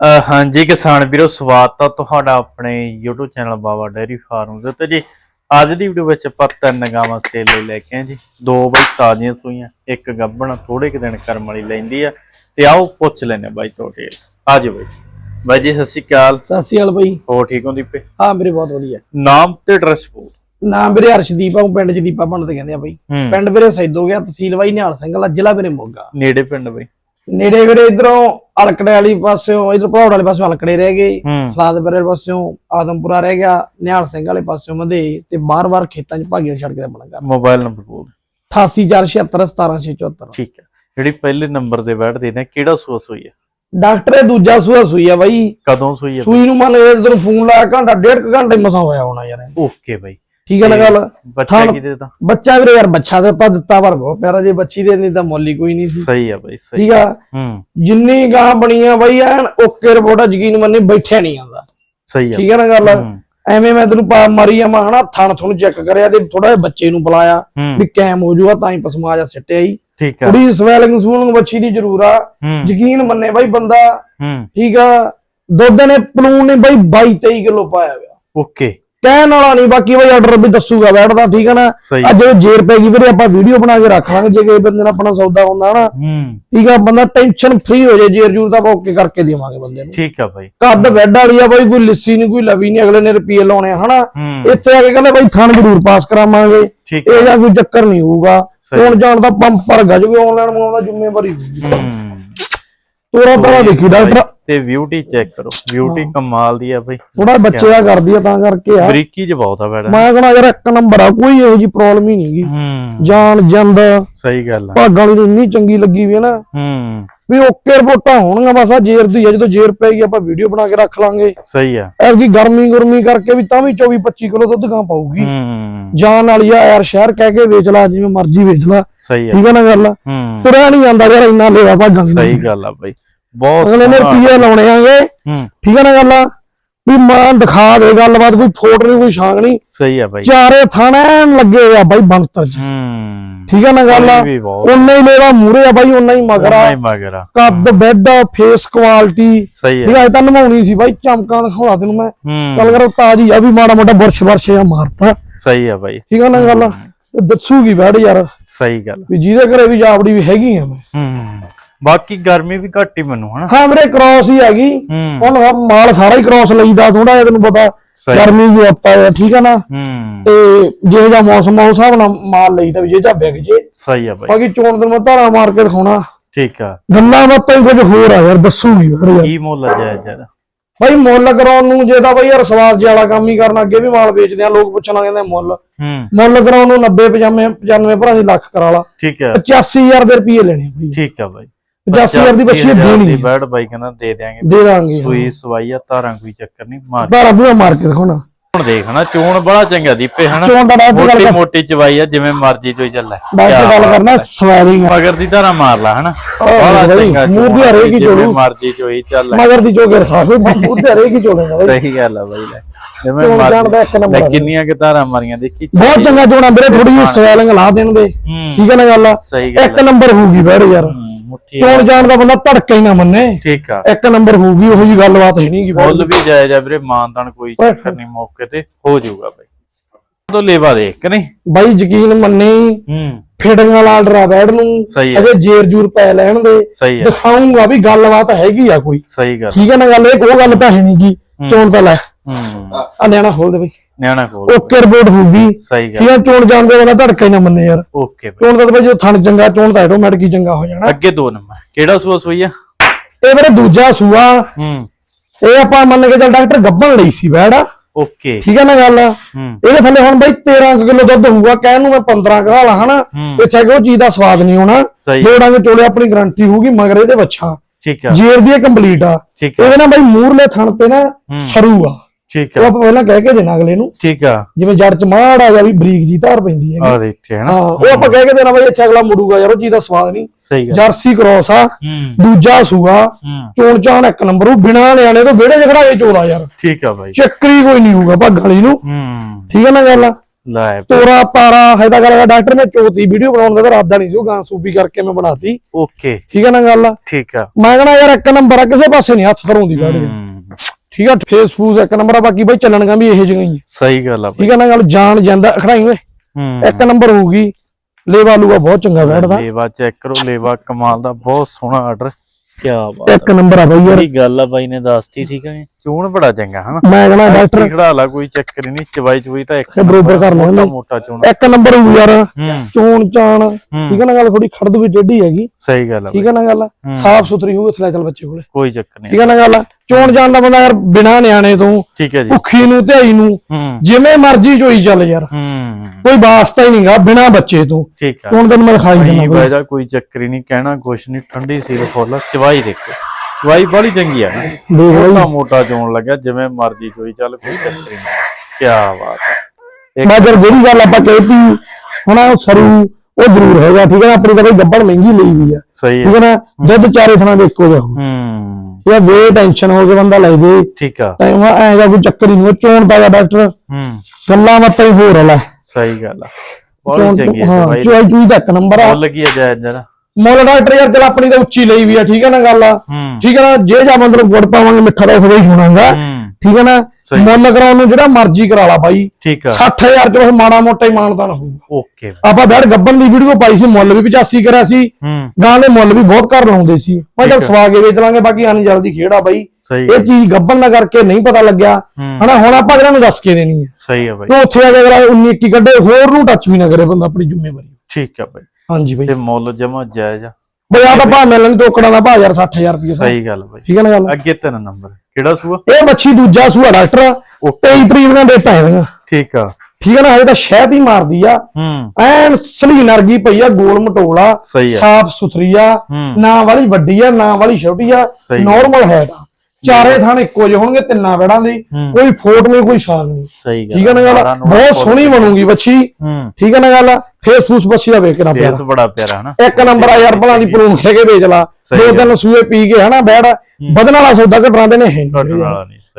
ਹਾਂਜੀ ਕਿਸਾਨ ਵੀਰੋ ਸਵਾਗਤ ਆ ਤੁਹਾਡਾ ਆਪਣੇ YouTube channel Baba dairy farm ਦੇ ਉੱਤੇ ਜੀ। ਅੱਜ ਦੀ ਵੀਡੀਓ ਵਿੱਚ ਆਪਾਂ ਤਿੰਨ ਗਾਵਾਂ ਸੇਲ ਲਈ ਲੈ ਕੇ ਆਏ ਜੀ। ਦੋ ਬਈ ਤਾਜ਼ੀਆਂ ਸੂਈਆਂ ਇੱਕ ਗੱਭਣ ਥੋੜੇ ਕੁ ਦਿਨ ਕਰਮ ਵਾਲੀ ਲੈਂਦੀ ਆ। ਤੇ ਆਓ ਪੁੱਛ ਲੈਨੇ ਬਾਈ ਤੋਂ ਡੇਲ ਆਜੋ ਬਾਈ। ਬਾਈ ਜੀ ਸਤਿ ਸ਼੍ਰੀ ਅਕਾਲ। ਸਤਿ ਸ਼੍ਰੀ ਅਕਾਲ ਬਾਈ। ਹੋ ਠੀਕ ਹੋ ਦੀਪੇ? ਹਾਂ ਮੇਰੇ ਬਹੁਤ ਵਧੀਆ। ਨਾਮ ਤੇ ਐਡਰੈਸ ਬੋਲ। ਨਾਮ ਵੀਰੇ ਹਰਸ਼ਦੀਪ ਆ ਉਹ ਪਿੰਡ ਚ ਦੀਪਾ ਪਿੰਡ ਤੇ ਕਹਿੰਦੇ ਆ ਬਾਈ। ਪਿੰਡ ਵੀਰੇ ਸੈਦੋ ਗਿਆ ਤਹਿਸੀਲ ਬਾਈ ਨਿਹਾਲ ਸਿੰਘ ਜ਼ਿਲ੍ਹਾ ਵੀਰੇ ਮੋਗਾ। ਨੇੜੇ ਪਿੰਡ ਬਾਈ। ਨੇੜੇ ਵੀਰੇ ਇਧਰੋਂ ਅਲਕੜੇ ਵਾਲੀ ਪਾਸਿਓਂ ਇਧਰ ਪਹਾੜ ਵਾਲੇ ਪਾਸਿਓਂ ਅਲਕੜੇ ਰਹਿ ਗਏ ਸਲਾਦਪੁਰ ਵਾਲੇ ਪਾਸਿਓਂ ਆਦਮਪੁਰਾ ਰਹਿ ਗਿਆ ਨਿਹਾਲ ਸਿੰਘ ਵਾਲੇ ਪਾਸਿਓਂ ਮਧੇ ਤੇ ਬਾਰ-ਬਾਰ ਖੇਤਾਂ 'ਚ ਭਾਗੀਆਂ ਛੱਡ ਕੇ ਆਪਣਾ ਘਰ। ਮੋਬਾਈਲ ਨੰਬਰ ਬੋਲ। 8847717674 ਠੀਕ ਹੈ। ਜਿਹੜੀ ਪਹਿਲੇ ਨੰਬਰ ਤੇ ਬੈਠਦੇ ਨੇ ਕਿਹੜਾ ਸੋਸ ਹੋਈ ਹੈ? ਡਾਕਟਰ ਇਹ ਦੂਜਾ ਸੂਆ ਸੂਈ ਆ ਬਾਈ। ਕਦੋਂ ਸੂਈ ਹੈ? ਸੂਈ ਨੂੰ ਮੰਨ ਇਧਰ ਫੋਨ ਲਾਇਆ ਘੰਟਾ ਡੇਢ ਘੰਟੇ ਮਸਾਂ ਹੋਇਆ ਹੋਣਾ ਯਾਰ। ਓਕੇ ਬਾਈ। ਠੀਕ ਹੈ ਨਾ ਗੱਲ? ਬੱਚਾ ਕੀ ਦੇਤਾ? ਬੱਚਾ ਵੀਰੇ ਯਾਰ ਬੱਚਾ ਦਿੱਤਾ ਦਿੱਤਾ ਪਰ ਬਹੁਤ ਪਿਆਰਾ ਜੇ ਬੱਚੀ ਦੇ ਨਹੀਂ ਤਾਂ ਮੁੱਲ ਕੋਈ ਨਹੀਂ ਸੀ। ਸਹੀ ਆ ਬਾਈ ਸਹੀ ਠੀਕ ਆ? ਹੂੰ। ਜਿੰਨੀ ਗਾਂ ਬਣੀਆਂ ਬਈ ਐਨ ਓਕੇ ਰਿਪੋਰਟ ਆ ਯਕੀਨ ਮੰਨੀ ਬੈਠਿਆ ਨਹੀਂ ਆਉਂਦਾ ਸਹੀ ਆ। ਠੀਕ ਹੈ ਨਾ ਗੱਲ? ਐਵੇਂ ਮੈਂ ਤੈਨੂੰ ਪਾ ਮਾਰੀ ਜਾਵਾਂ ਹਨਾ ਥਣ ਥੁਣ ਚੈੱਕ ਕਰਿਆ ਤੇ ਥੋੜਾ ਜਿਹਾ ਬੱਚੇ ਨੂੰ ਬੁਲਾਇਆ ਵੀ ਕੈਮ ਹੋ ਜਾਊਗਾ ਤਾਂ ਹੀ ਪਸਮਾ ਜਾ ਸਿੱਟਿਆ ਹੀ ਠੀਕ ਆ। ਥੋੜੀ ਸਵੈਲਿੰਗ ਸਵੂਲਿੰਗ ਬੱਚੀ ਦੀ ਜ਼ਰੂਰ ਆ। ਯਕੀਨ ਮੰਨੇ ਬਈ ਬੰਦਾ। ਠੀਕ ਆ? ਦੁੱਧ ਨੇ ਪਲੂਨ ਨੇ ਬਈ 22 23 ਕਿਲੋ ਪਾਇਆ ਹੋਇਆ। ਓਕੇ। ਕਹਿਣ ਵਾਲਾ ਨਹੀਂ ਬਾਕੀ ਬਈ ਆਰਡਰ ਵੀ ਦੱਸੂਗਾ ਬੈਠਦਾ ਠੀਕ ਹੈ ਨਾ। ਸਹੀ। ਅੱਜ ਜਦੋਂ ਜੇਰ ਪੈ ਗਈ ਵੀਰੇ ਆਪਾਂ ਵੀਡੀਓ ਬਣਾ ਕੇ ਰੱਖ ਲਾਂਗੇ ਜੇ ਕਿਸੇ ਬੰਦੇ ਨਾਲ ਆਪਣਾ ਸੌਦਾ ਹੁੰਦਾ ਹੂੰ। ਠੀਕ ਆ ਬੰਦਾ ਟੈਨਸ਼ਨ ਫ੍ਰੀ ਹੋ ਜਾਏ ਜੇਰ ਜੂਰ ਤਾਂ ਆਪਾਂ ਓਕੇ ਕਰਕੇ ਦੇਵਾਂਗੇ ਬੰਦੇ ਨੂੰ। ਠੀਕ ਆ ਬਾਈ। ਕੱਦ ਬੈੱਡ ਵਾਲੀ ਆ ਬਾਈ ਕੋਈ ਲਿੱਸੀ ਨਹੀਂ ਕੋਈ ਲਵੀ ਨਹੀਂ ਅਗਲੇ ਨੇ ਰੁਪਏ ਲਾਉਣੇ ਆ ਹਨਾ? ਹੂੰ। ਇੱਥੇ ਆ ਕੇ ਕਹਿੰਦੇ ਬਾਈ ਥਣ ਜ਼ਰੂਰ ਪਾਸ ਕਰਾਵਾਂਗੇ। ਠੀਕ ਇਹ ਜਾਂ ਕੋਈ ਚੱਕਰ ਨਹੀਂ ਹੋਊਗਾ। ਸਹੀ। ਹੁਣ ਜਾਣ ਦਾ ਪੰਪ ਪਰ ਗੱਜ ਵੀ ਆਨਲਾਈਨ ਮੰਗਾਉਂਦਾ ਜ਼ਿੰਮੇਵਾਰੀ ਹੂੰ। ਤੋਰਾ ਤੋਰਾ ਦੇਖੀ ਡਾਕਟਰ। ਤੇ ਬਿਊਟੀ ਚੈੱਕ ਕਰੋ। ਬਿਊਟੀ ਕਮਾਲ ਦੀ ਆ ਬਾਈ। ਥੋੜਾ ਬੱਚੇ ਦਾ ਕਰਦੀ ਆ ਤਾਂ ਕਰਕੇ ਆ। ਬਰੀਕੀ ਚ ਬਹੁਤ ਆ ਬੈੜਾ ਮੈਂ ਕਹਣਾ ਯਾਰ ਇੱਕ ਨੰਬਰ ਆ ਕੋਈ ਇਹੋ ਜੀ ਪ੍ਰੋਬਲਮ ਹੀ ਨਹੀਂਗੀ ਹੂੰ। ਜਾਨ ਜੰਦ। ਸਹੀ ਗੱਲ ਆ। ਭਾਗਾਂ ਵਾਲੀ ਨੂੰ ਇੰਨੀ ਚੰਗੀ ਲੱਗੀ ਵੀ ਆ ਨਾ। ਹੂੰ। ਵੀ ਓਕੇ ਰਿਪੋਰਟਾਂ ਹੋਣਗੀਆਂ ਬਸ ਆ ਜੇਰ ਦੀ ਆ ਜਦੋਂ ਜੇਰ ਪੈਗੀ ਆਪਾਂ ਵੀਡੀਓ ਬਣਾ ਕੇ ਰੱਖ ਲਾਂਗੇ। ਸਹੀ ਆ। ਐਸੀ ਗਰਮੀ ਗੁਰਮੀ ਕਰਕੇ ਵੀ ਤਾਂ ਵੀ 24 25 ਕਿਲੋ ਦੁੱਧ ਗਾਂ ਪਾਊਗੀ। ਹੂੰ। ਜਾਨ ਵਾਲੀ ਆ ਯਾਰ ਸ਼ਹਿਰ ਕਹਿ ਕੇ ਵੇਚ ਲਾ ਜਿਵੇਂ ਮਰਜ਼ੀ ਵੇਚ ਲਾ। ਸਹੀ ਆ। ਠੀਕ ਹੈ ਨਾ ਗੱਲ? ਹੂੰ। ਤੁਰਿਆ ਨਹੀਂ ਜਾਂਦਾ ਯਾਰ ਇੰਨਾ ਲੇਵਾ ਭਾਗਾਂ ਦੀ ਸਹੀ ਗੱਲ ਆ ਬਾਈ। ਬਹੁਤ ਅਗਲੇ ਨੇ। ਰੁਪਏ ਲਾਉਣੇ ਆਗੇ। ਠੀਕ ਹੈ ਨਾ ਗੱਲ? ਵੀ ਮਾਂ ਦਿਖਾ ਦੇ ਗੱਲਬਾਤ ਕੋਈ ਫੋਟ ਨਹੀਂ ਕੋਈ ਛਾਂਗ ਨਹੀਂ। ਸਹੀ ਆ ਬਾਈ। ਚਾਰੇ ਥਾਣੇ ਲੱਗੇ ਆ ਬਾਈ ਬੰਤਰ ਚ। ਹੂੰ। ਠੀਕ ਹੈ ਨਾ ਗੱਲ? ਇਹ ਉਨਾ ਹੀ ਮੇਰਾ ਮੂਰੇ ਆ ਬਾਈ ਉਨਾ ਹੀ ਮਗਰਾ ਨਹੀਂ ਮਗਰਾ ਕੱਦ ਬੈੱਡ ਫੇਸ ਕੁਆਲਿਟੀ ਸਹੀ ਆ। ਠੀਕ ਹੈ ਤਾਂ ਨਮਾਉਣੀ ਸੀ ਬਾਈ ਚਮਕਾਂ ਦਿਖਾਉਣਾ ਤੈਨੂੰ ਮੈਂ। ਗੱਲ ਕਰੋ ਤਾਜੀ ਆ ਵੀ ਮਾੜਾ ਮੋਟਾ ਬਰਸ਼ ਬਰਸ਼ ਆ ਮਾਰਤਾ। ਸਹੀ ਆ ਬਾਈ। ਠੀਕ ਹੈ ਨਾ ਗੱਲ? ਦੱਸੂਗੀ ਬੈਠ ਯਾਰ। ਸਹੀ ਗੱਲ। ਵੀ ਜਿਹਦੇ ਘਰੇ ਵੀ ਜਾਬੜੀ ਵੀ ਹੈਗੀ ਆ ਮੈਂ। ਹੂੰ। ਬਾਕੀ ਗਰਮੀ ਵੀ ਘੱਟ ਹੀ ਮੈਨੂੰ ਹਨਾ? ਹਾਂ ਮੇਰੇ ਕ੍ਰਾਸ ਹੀ ਹੈਗੀ। ਹੂੰ। ਹੁਣ ਮਾਲ ਸਾਰਾ ਹੀ ਕ੍ਰਾਸ ਲਈਦਾ ਥੋੜਾ ਜਿਹਾ ਤੈਨੂੰ ਪਤਾ। ਗਰਮੀ ਵੀ ਆਪਾਂ ਠੀਕ ਆ ਨਾ? ਹੂੰ। ਤੇ ਜਿਹੋ ਜਿਹਾ ਮੌਸਮ ਆ ਉਸ ਹਿਸਾਬ ਨਾਲ ਮਾਲ ਲਈਦਾ ਵੀ ਜੇ ਜਾਂ ਵਿਕ ਜੇ ਸਹੀ ਆ ਬਾਈ। ਬਾਕੀ ਚੋਣ ਤੇ ਮੈਂ ਧਾਰਾ ਮਾਰ ਕੇ ਦਿਖਾਉਣਾ। ਠੀਕ ਆ। ਗੱਲਾਂ ਬਾਤਾਂ ਹੀ ਕੁਝ ਹੋਰ ਆ ਯਾਰ ਦੱਸੂਗੀ ਯਾਰ। ਕੀ ਮੁੱਲ ਜਾਇਜ਼ ਜਰਾ ਬਾਈ ਮੁੱਲ ਕਰਾਉਣ ਨੂੰ ਜੇ ਤਾਂ ਬਾਈ ਯਾਰ ਸਵਾਦ ਜਿਹਾ ਵਾਲਾ ਕੰਮ ਹੀ ਕਰਨਾ ਅੱਗੇ ਵੀ ਮਾਲ ਵੇਚਦੇ ਆ ਲੋਕ ਪੁੱਛਣਾ ਕਹਿੰਦੇ ਮੁੱਲ। ਹੂੰ। ਮੁੱਲ ਕਰਾਉਣ ਨੂੰ 90 95 95 ਭਰਾ ਦੀ ਲੱਖ ਕਰਾ ਲਾ। ਠੀਕ ਆ। 85000 ਦੇ ਰੁਪਏ ਲੈਣੇ ਬਾਈ। ਠੀਕ ਆ ਬਾਈ। 85000 ਦੀ ਬੱਚੀ 85,000 ਦੇਣੀ ਦੀ। ਬੈਡ ਬਾਈ ਕਹਿੰਦਾ ਦੇ ਦਿਆਂਗੇ। ਦੇ ਦਾਂਗੇ ਸੂਈ ਸਵਾਈ ਆ ਤਾਰਾਂ ਕੋਈ ਚੱਕਰ ਨਹੀਂ ਮਾਰ ਧਾਰਾ ਬੂਆ ਮਾਰ ਕੇ ਦਿਖਾਉਣਾ। ਹੁਣ ਦੇਖ ਹਨਾ ਚੋਣ ਬੜਾ ਚੰਗਾ ਦੀਪੇ ਹਨਾ। ਚੋਣ ਦਾ ਬਾਅਦ ਗੱਲ ਮੋਟੀ ਚਵਾਈ ਆ ਜਿਵੇਂ ਮਰਜ਼ੀ ਚੋਈ ਚੱਲੇ। ਬਾਅਦ ਚ ਗੱਲ ਕਰਨਾ ਸਵੈਲਿੰਗ ਮਗਰ ਦੀ ਧਾਰਾ ਮਾਰ ਲਾ ਹਨਾ। ਬੜਾ ਚੰਗਾ ਮੂੰਹ ਦੀ ਚੋਣ ਆ, ਹਰੇਕ ਹੀ ਜਿਵੇਂ ਚੋਲੂ। ਮਰਜ਼ੀ ਚੋਈ ਚੱਲ। ਮਗਰ ਦੀ ਜੋ ਕੇ ਸਾਫੇ ਉੱਤੇ ਹਰੇ ਕੀ ਚੋਲੇਗਾ ਸਹੀ ਗੱਲ ਆ ਬਾਈ ਲੈ। ਜਿਵੇਂ ਦਾ ਮਰਜ਼ੀ। ਕਿੰਨੀਆਂ ਕਿ ਧਾਰਾਂ ਮਾਰੀਆਂ ਦੇਖੀ ਬਹੁਤ ਚੰਗਾ ਚੋਣਾ ਵੀਰੇ ਥੋੜੀ ਜਿਹੀ ਸਵੈਲਿੰਗ ਲਾ ਦੇਣ ਦੇ। ਠੀਕ ਹੈ ਨਾ ਗੱਲ? ਇੱਕ ਨੰਬਰ ਹੋਊਗੀ ਬੈੜ ਯਾਰ। ਚੋਣ ਜਾਣ ਦਾ ਬੰਦਾ ਧੜਕਾ ਹੀ ਨਾ ਮੰਨੇ। ਠੀਕ ਆ। ਇੱਕ ਨੰਬਰ ਹੋਊਗੀ ਉਹੋ ਜੀ ਗੱਲਬਾਤ ਹੈ ਨਹੀਂ ਮੁੱਲ ਵੀ ਜਾਇਜ਼ ਆ ਵੀਰੇ ਮਾਨਦਾਨ ਕੋਈ ਚੱਕਰ ਨਹੀਂ ਮੌਕੇ ਤੇ ਹੋ ਜਾਊਗਾ ਬਾਈ। ਤੋਂ ਲੇਵਾ ਦੇਖ ਕਿ ਨਹੀਂ? ਬਾਈ ਯਕੀਨ ਮੰਨੇ ਹੂੰ। ਫਿਟਿੰਗ ਵਾਲਾ ਆ ਬੈੜ ਨੂੰ। ਅਜੇ ਜੇਰ ਜੂਰ ਪੈ ਲੈਣ ਦੇ। ਦਿਖਾਉਂਗਾ ਵੀ ਗੱਲਬਾਤ ਹੈਗੀ ਆ ਕੋਈ। ਸਹੀ ਗੱਲ ਠੀਕ ਹੈ ਨਾ ਗੱਲ ਇਹ ਉਹ ਗੱਲ ਤਾਂ ਹੈ ਨਹੀਂ ਕੀ ਚੋਣ ਤਾਂ ਲੈ। ਹੂੰ। ਆ ਨਿਆਣਾ ਖੋਲ ਦੇ ਬਈ। ਨਿਆਣਾ ਕੋਲ ਓਕੇ ਰਿਪੋਰਟ ਹੋਊਗੀ ਸਹੀ ਗੱਲ। ਠੀਕ ਹੈ ਚੋਣ ਜਾਣ ਦੇ ਬੰਦਾ ਧੜਕਾ ਹੀ ਨਾ ਮੰਨੇ ਯਾਰ। ਓਕੇ ਬਾਈ। ਚੋਣ ਦਾ ਬਈ ਜੋ ਥਣ ਚੰਗਾ ਚੋਣ ਤਾਂ ਆਟੋਮੈਟਿਕ ਹੀ ਚੰਗਾ ਹੋ ਜਾਣਾ। ਅੱਗੇ ਦੋ ਨੰਬਰ। ਕਿਹੜਾ ਸੂਆ ਸੂਈ ਆ? ਇਹ ਵੀਰੇ ਦੂਜਾ ਸੂਆ। ਹੂੰ। ਇਹ ਆਪਾਂ ਮੰਨ ਕੇ ਚੱਲ ਡਾਕਟਰ ਗੱਭਣ ਲਈ ਸੀ ਬੈੜਾ। ਓਕੇ। ਠੀਕ ਹੈ ਨਾ ਗੱਲ? ਇਹਦੇ ਥੱਲੇ ਹੁਣ ਬਈ 13 ਕਿਲੋ ਦੁੱਧ ਹੋਊਗਾ ਕਹਿਣ ਨੂੰ ਮੈਂ 15 ਕਹਾਲਾ ਹਨਾ? ਇੱਥੇ ਕਿ ਉਹ ਚੀਜ਼ ਦਾ ਸਵਾਦ ਨਹੀਂ ਹੋਣਾ। ਸਹੀ। ਦੋ ਚੋਲੇ ਆਪਣੀ ਗਾਰੰਟੀ ਹੋਊਗੀ ਮਗਰ ਇਹਦੇ ਬੱਚਾ ਠੀਕ ਆ। ਜੇਰ ਦੀ ਕੰਪਲੀਟ ਆ। ਠੀਕ ਆ। ਇਹਦੇ ਨਾਲ ਬਈ ਮੂਰਲੇ ਥਣ ਤੇ ਨਾ ਸਰੂ ਆ ਠੀਕ ਉਹ ਆ ਆਪਾਂ ਪਹਿਲਾਂ ਕਹਿ ਕੇ ਦੇਣਾ ਅਗਲੇ ਨੂੰ। ਠੀਕ ਆ। ਜਿਵੇਂ ਜੜ ਚ ਮਾੜਾ ਜਾਂ ਵੀ ਬਰੀਕ ਜੀ ਧਾਰ ਪੈਂਦੀ ਹੈ ਆ ਦੇਖੇ ਹਨਾ ਉਹ ਆਪਾਂ ਕਹਿ ਕੇ ਦੇਣਾ ਬਈ ਅੱਛਾ ਅਗਲਾ ਮੁੜੂਗਾ ਯਾਰ ਉਹ ਚੀਜ਼ ਦਾ ਸਵਾਦ ਨਹੀਂ। ਜਰਸੀ ਕ੍ਰੋਸ ਆ ਦੂਜਾ ਸੂਆ ਹੂੰ। ਚੋਣ ਚਾਣ ਇੱਕ ਨੰਬਰ ਉਹ ਬਿਨਾ ਲਿਆਣੇ ਤੋਂ ਵਿਹੜੇ 'ਚ ਖੜਾ ਕੇ ਚੋਲਾ ਯਾਰ। ਠੀਕ ਆ ਬਾਈ। ਚੱਕਰੀ ਕੋਈ ਨਹੀਂ ਹੋਊਗਾ ਭੱਗ ਵਾਲੀ ਨੂੰ। ਠੀਕ ਹੈ ਨਾ ਗੱਲ? ਲੈ ਤੋਰਾ ਤਾਰਾ ਹੈ ਤਾਂ ਗੱਲ ਡਾਕਟਰ ਨੇ ਚੋਤੀ ਵੀਡੀਓ ਬਣਾਉਣ ਦਾ ਤਾਂ ਇਰਾਦਾ ਨਹੀਂ ਸੀ ਉਹ ਗਾਂ ਸੂਬੀ ਕਰਕੇ ਮੈਂ ਬਣਾਤੀ। ਓਕੇ। ਠੀਕ ਹੈ ਨਾ ਗੱਲ? ਠੀਕ ਆ। ਮੈਂ ਕਹਣਾ ਯਾਰ ਇੱਕ ਨੰਬਰ ਆ ਕਿਸੇ ਪਾਸੇ ਨਹੀਂ ਹੱਥ ਧਰਾਉਂਦੀ ਬੈਠ ਕੇ। ਹੂੰ, ਠੀਕ ਆ ਫੇਸਬੁੱਕ ਇੱਕ ਨੰਬਰ ਆ ਬਾਕੀ ਬਈ ਚੱਲਣਗਾ ਵੀ ਇਹੋ ਜਿਹੀਆਂ ਹੀ ਆ। ਸਹੀ ਗੱਲ ਆ ਠੀਕ ਆ ਨਾ ਗੱਲ? ਜਾਣ ਜਾਂਦਾ ਖੜਾਈ ਓਏ ਇੱਕ ਨੰਬਰ ਹੋਊਗੀ ਲੇਵਾ ਲੂਗਾ ਬਹੁਤ ਚੰਗਾ ਬੈਠਦਾ। ਲੇਵਾ ਚੈੱਕ ਕਰੋ ਲੇਵਾ ਕਮਾਲ ਦਾ ਬਹੁਤ ਸੋਹਣਾ ਆਰਡਰ ਕੀ ਬਾਤ ਇੱਕ ਨੰਬਰ ਆ ਬਈ ਯਾਰ। ਕੀ ਗੱਲ ਆ ਬਾਈ ਨੇ ਦੱਸਤੀ ਠੀਕ ਹੈ ਚੂਣ ਬੜਾ ਚੰਗਾ ਹਨਾ? ਮੈਂ ਕਹਣਾ ਡਾਕਟਰ ਖੜਾ ਲਾ ਕੋਈ ਚੱਕਰ ਹੀ ਨਹੀਂ ਚਵਾਈ ਚਵਾਈ ਤਾਂ ਇੱਕ ਬਰੋਬਰ ਕਰ ਲੈਂਦੇ। ਮੋਟਾ ਚੂਣ। ਇੱਕ ਨੰਬਰ ਹੋਊ ਯਾਰ ਹੂੰ। ਚੋਣ ਚਾਣ ਹੂੰ। ਠੀਕ ਆ ਨਾ ਗੱਲ? ਥੋੜੀ ਖੜਦ ਵੀ ਡੇਢੀ ਹੈਗੀ। ਸਹੀ ਗੱਲ ਆ ਠੀਕ ਆ ਨਾ ਗੱਲ? ਸਾਫ਼ ਸੁਥਰੀ ਹੋਊ ਥਲੇ ਚੱਲ ਬੱਚੇ ਕੋਲੇ। ਕੋਈ ਚੱਕਰ ਨਹੀਂ। ਠੀਕ ਆ ਨਾ ਗੱਲ? ਚੋਣ ਜਾਣ ਦਾ ਬੰਦਾ ਯਾਰ ਬਿਨਾ ਨਿਆਣੇ ਤੋਂ ਠੀਕ ਹੈ ਜੀ। ਭੁੱਖੀ ਨੂੰ ਧਿਆਈ ਨੂੰ ਹੂੰ। ਜਿਵੇਂ ਮਰਜ਼ੀ ਜੋਈ ਚੱਲ ਯਾਰ। ਹੂੰ। ਕੋਈ ਵਾਸਤਾ ਹੀ ਨਹੀਂਗਾ ਬਿਨਾ ਬੱਚੇ ਤੋਂ। ਠੀਕ ਆ। ਹੁਣ ਤੈਨੂੰ ਮੈਂ ਖਾਈ ਦੇਣਾ ਕੋਈ। ਚੱਕਰ ਹੀ ਨਹੀਂ ਕਹਿਣਾ ਕੁਛ ਨਹੀਂ ਠੰਡੀ ਸੀਲ ਫੁੱਲ ਚਵਾਈ ਦੇਖੋ। ਚਵਾਈ ਬੜੀ ਚੰਗੀ ਆ ਮੋਟਾ ਮੋਟਾ ਚੋਣ ਲੱਗਿਆ ਜਿਵੇਂ ਮਰਜ਼ੀ ਚੋਈ ਚੱਲ ਕੋਈ ਚੱਕਰ ਨਹੀਂ। ਕੀ ਬਾਤ ਹੈ ਇੱਕ ਮੈਂ ਜਰ ਜਿਹੜੀ ਗੱਲ ਆਪਾਂ ਕਹਿਤੀ ਹੁਣ ਉਹ ਸਰੂ ਉਹ ਜ਼ਰੂਰ ਹੈਗਾ ਠੀਕ ਹੈ ਨਾ? ਆਪਣੀ ਤਾਂ ਕੋਈ ਗੱਬੜ ਮਹਿੰਗੀ ਲਈ ਵੀ ਆ। ਠੀਕ ਹੈ ਨਾ? ਦੁੱਧ ਚਾਰੇ ਥਾਂ ਦੇ ਇੱਕੋ ਜਿਹਾ ਹੂੰ। ਇਹ ਵੇ ਟੈਨਸ਼ਨ ਹੋ ਕੇ ਬੰਦਾ ਲੈ ਜੇ। ਠੀਕ ਆ। ਟਾਈਮ ਐ ਦਾ ਕੋਈ ਚੱਕਰ ਹੀ ਨਹੀਂ ਚੋਣ ਦਾ ਡਾਕਟਰ ਹੂੰ। ਗੱਲਾਂ ਮਤਾਂ ਹੀ ਹੋਰ ਲੈ। ਸਹੀ ਗੱਲ ਆ। ਬੜੀ ਚੰਗੀ ਹੈ ਬਾਈ। ਚੋਈ ਚੋਈ ਦਾ ਇੱਕ ਨੰਬਰ ਆ। ਆ ਜਾਇਜ਼ ਜਰਾ? ਮੁੱਲ ਡਾਕਟਰ ਯਾਰ ਚਲ ਆਪਣੀ ਤਾਂ ਉੱਚੀ ਲਈ ਵੀ ਆ ਠੀਕ ਹੈ ਨਾ ਗੱਲ? ਹੂੰ। ਠੀਕ ਹੈ ਨਾ ਜੇ ਜਾਂ ਮਤਲਬ ਗੁੜ ਪਾਵਾਂਗੇ ਮਿੱਠਾ ਤਾਂ ਉਹਦੇ ਹੀ ਹੋਣਾਗਾ। ਹੂੰ। ਠੀਕ ਹੈ ਨਾ। ਮੁੱਲ ਕਰਾਉਣ ਨੂੰ ਜਿਹੜਾ ਮਰਜ਼ੀ ਕਰਾ ਲਾ ਬਾਈ। ਠੀਕ ਆ। 60000 ਚ ਮਾੜਾ ਮੋਟਾ ਹੀ ਮਾਨਤਾ ਨਾ ਹੋਊਗਾ। ਓਕੇ। ਆਪਾਂ ਬੈਠ ਗੱਬਨ ਦੀ ਵੀਡੀਓ ਪਾਈ ਸੀ ਮੁੱਲ ਵੀ 85 ਕਰਿਆ ਸੀ। ਹੂੰ। ਗਾਂ ਦੇ ਮੁੱਲ ਵੀ ਬਹੁਤ ਘਰ ਲਾਉਂਦੇ ਸੀ। ਮੈਂ ਚੱਲ ਆ। ਸਵਾ ਕੇ ਵੇਚ ਲਾਂਗੇ ਬਾਕੀ ਆਨ ਜਲਦੀ ਖੇੜਾ ਬਾਈ। ਇਹ ਚੀਜ਼ ਗੱਬਨ ਦਾ ਕਰਕੇ ਨਹੀਂ ਪਤਾ ਲੱਗਿਆ। ਹੂੰ। ਹਨਾ ਹੁਣ ਆਪਾਂ ਇਹਨਾਂ ਨੂੰ ਦੱਸ ਕੇ ਦੇਣੀ ਹੈ ਸਹੀ ਆ ਬਾਈ। ਤੇ ਉੱਥੇ ਆ ਕੇ ਅਗਲਾ 19 21 ਕੱਢੇ ਹੋਰ ਨੂੰ ਟੱਚ ਵੀ ਨਾ ਕਰੇ ਬੰਦਾ ਆਪਣੀ ਜ਼ਿੰਮੇਵਾਰੀ। ਠੀਕ ਆ ਬਾਈ। ਹਾਂਜੀ ਬਾਈ। ਤੇ ਮੁੱਲ ਜਮਾ ਜਾਇਜ਼ ਆ। ਬਈ ਆ ਤਾਂ ਭਾ ਮਿਲਣ ਟੋਕੜਾ ਦਾ ਭਾ ਯਾਰ 60000 ਰੁਪਏ ਸਹੀ ਗੱਲ ਬਾਈ। ਠੀਕ ਹੈ ਨਾ ਗੱਲ? ਅੱਗੇ ਤਿੰਨ ਨੰਬਰ। ਕਿਹੜਾ ਸੂਆ? ਇਹ ਬੱਚੀ ਦੂਜਾ ਸੂਆ ਡਾਕਟਰ। 23 ਤਰੀਕ ਦਾ ਡੇਟਾ ਹੈ ਠੀਕ ਆ। ਠੀਕ ਹੈ ਨਾ ਹਜੇ ਤਾਂ ਸ਼ਹਿਦ ਹੀ ਮਾਰਦੀ ਆ। ਐਨ ਸਲੀ ਨਰਗੀ ਪਈ ਆ ਗੋਲ ਮਟੋਲਾ। ਸਾਫ਼ ਸੁਥਰੀ ਆ। ਨਾ ਵਾਲੀ ਵੱਡੀ ਆ ਨਾ ਵਾਲੀ ਛੋਟੀ ਆ। ਨਾਰਮਲ ਹੈ ਤਾਂ ਚਾਰੇ ਥਾਂ ਇੱਕੋ ਜਿਹੇ ਹੋਣਗੇ ਤਿੰਨਾਂ ਵੜਾਂ ਦੀ। ਕੋਈ ਫੋਟ ਨਹੀਂ ਕੋਈ ਸ਼ਾਨ ਨਹੀਂ। ਸਹੀ ਗੱਲ ਠੀਕ ਹੈ ਨਾ ਗੱਲ? ਬਹੁਤ ਸੋਹਣੀ ਬਣੂਗੀ ਬੱਚੀ ਠੀਕ ਹੈ ਨਾ ਗੱਲ? ਫੇਸ ਫੂਸ ਬੱਚੀ ਦਾ ਵੇਖ ਕੇ ਨਾ ਫੇਸ ਬੜਾ ਪਿਆਰਾ ਹਨਾ? ਇੱਕ ਨੰਬਰ ਆ ਯਾਰ ਭਲਾਂ ਦੀ ਪਲੂਨ ਖੇ ਕੇ ਵੇਚ ਲਾ। ਦੋ। ਤਿੰਨ ਸੂਏ ਪੀ ਕੇ ਹਨਾ ਬੈੜ ਵਧਣ ਵਾਲਾ ਸੌਦਾ ਘਟਣਾ ਦੇ ਨੇ ਹੈ।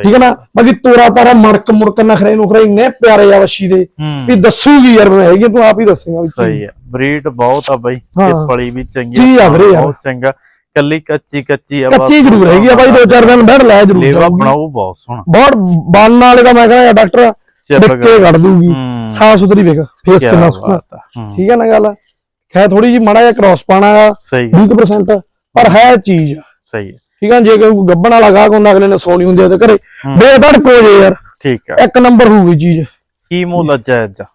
ਠੀਕ ਹੈ ਨਾ? ਬਾਕੀ ਤੋਰਾ ਤਾਰਾ ਮੜਕ ਮੁੜਕ ਨਖਰੇ ਨੁਖਰੇ ਇੰਨੇ ਪਿਆਰੇ ਆ ਵੱਛੀ ਦੇ। ਵੀ ਦੱਸੂਗੀ ਯਾਰ ਮੈਂ ਹੈਗੀ ਤੂੰ ਆਪ ਹੀ ਦੱਸੇਗਾ। ਸਹੀ ਆ ਬਰੀਡ ਬਹੁਤ ਆ ਬਾਈ। ਤੇ। ਪਲੀ ਵੀ ਚੰਗੀ। ਬਹੁਤ ਚੰਗਾ। ਕੱਲੀ ਕੱਚੀ ਕੱਚੀ ਆ ਕੱਚੀ ਜ਼ਰੂਰ ਹੈਗੀ ਆ ਬਾਈ ਦੋ ਚਾਰ ਦਿਨ ਬੈਠ ਲੈ ਜ਼ਰੂਰ। ਲੇਵਾ। ਬਣਾਉ ਬਹੁਤ ਸੋਹਣਾ। ਬਹੁਤ ਬਾਲਣ ਵਾਲੇ ਦਾ ਮੈਂ ਕਹਿੰਦਾ ਡਾਕਟਰ ਡਿੱਕੇ ਕੱਢ ਦੂਗੀ। ਹੂੰ। ਸਾਫ਼ ਸੁਥਰੀ ਵੇਖ ਫੇਸ ਕਿੰਨਾ ਹੂੰ, ਠੀਕ ਹੈ ਨਾ ਗੱਲ? ਹੈ ਥੋੜੀ ਜੀ ਮਾੜਾ ਜਿਹਾ ਕ੍ਰਾਸ ਪਾਣਾ ਆ ਸਹੀ 20% ਪਰ ਹੈ ਚੀਜ਼। ਆ। ਸਹੀ ਹੈ। ਠੀਕ ਹੈ ਜੇ ਕੋਈ ਗੱਬਣ ਵਾਲਾ ਗਾਹਕ ਹੁੰਦਾ ਅਗਲੇ ਨੇ ਸੋਣੀ ਹੁੰਦੀ ਆ ਤੇ ਘਰੇ ਬੇਧੜ ਕੋ ਜੇ ਯਾਰ। ਠੀਕ ਆ। ਇੱਕ ਨੰਬਰ ਹੋਊਗੀ ਚੀਜ਼। ਕੀ ਮੁੱਲ ਜਾਇਜ਼ ਆ?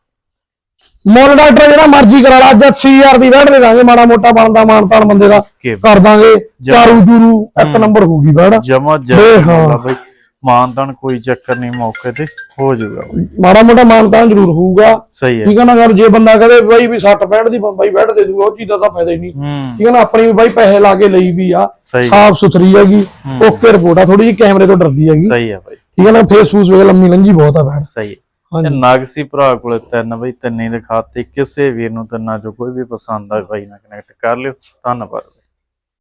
ਮੁੱਲ ਡਾਕਟਰ ਜਿਹੜਾ ਮਰਜ਼ੀ ਕਰਾ ਲਾ ਅੱਜ 80000 ਦੀ ਵੈਟ ਦੇ ਦਾਂਗੇ ਮਾੜਾ ਮੋਟਾ ਬਣਦਾ ਮਾਨਤਾਨ ਬੰਦੇ ਦਾ ਕਰ ਦਾਂਗੇ। ਚਾਰੂ ਜੂਰੂ ਇੱਕ ਨੰਬਰ ਹੋਊਗੀ ਵੈਟ ਜਮਾ ਆ ਬਾਈ ਮਾਨਦਾਨ ਕੋਈ ਚੱਕਰ ਨਹੀਂ ਮੌਕੇ ਤੇ ਹੋ ਜਾਊਗਾ। ਮਾੜਾ ਮੋਟਾ ਮਾਨਤਾਨ ਜ਼ਰੂਰ ਹੋਊਗਾ। ਸਹੀ ਹੈ। ਠੀਕ ਹੈ ਨਾ ਗੱਲ ਜੇ ਬੰਦਾ ਕਹਦੇ ਬਾਈ ਵੀ 60 65 ਦੀ ਬਾਈ ਵੈਟ ਦੇ ਦੂਗਾ ਉਹ ਚੀਜ਼ ਦਾ ਤਾਂ ਫਾਇਦਾ ਹੀ ਨਹੀਂ। ਠੀਕ ਹੈ ਨਾ ਆਪਣੀ ਵੀ ਬਾਈ ਪੈਸੇ ਲਾ ਕੇ ਲਈ ਵੀ ਆ ਸਾਫ਼ ਸੁਥਰੀ ਹੈਗੀ ਓਕੇ ਰਿਪੋਰਟ ਆ ਥੋੜੀ ਜਿਹੀ ਕੈਮਰੇ ਤੋਂ ਡਰਦੀ ਹੈਗੀ। ਸਹੀ ਹੈ ਬਾਈ। ਠੀਕ ਹੈ ਨਾ ਫੇਸ ਫੂਸ ਵੇਖ ਲੰਮੀ ਲੰਜੀ ਬਹੁਤ ਆ ਬੈਠ ਸਹੀ ਹੈ। ਇਹ ਨਾਗਸੀ ਭਰਾ ਕੋਲੇ ਤਿੰਨ ਬਈ ਤਿੰਨੇ ਦਿਖਾਤੇ ਕਿਸੇ ਵੀਰ ਨੂੰ ਤਿੰਨਾਂ ਚੋਂ ਕੋਈ ਵੀ ਪਸੰਦ ਆ ਬਾਈ ਨਾਲ ਕਨੈਕਟ ਕਰ ਲਿਓ। ਧੰਨਵਾਦ।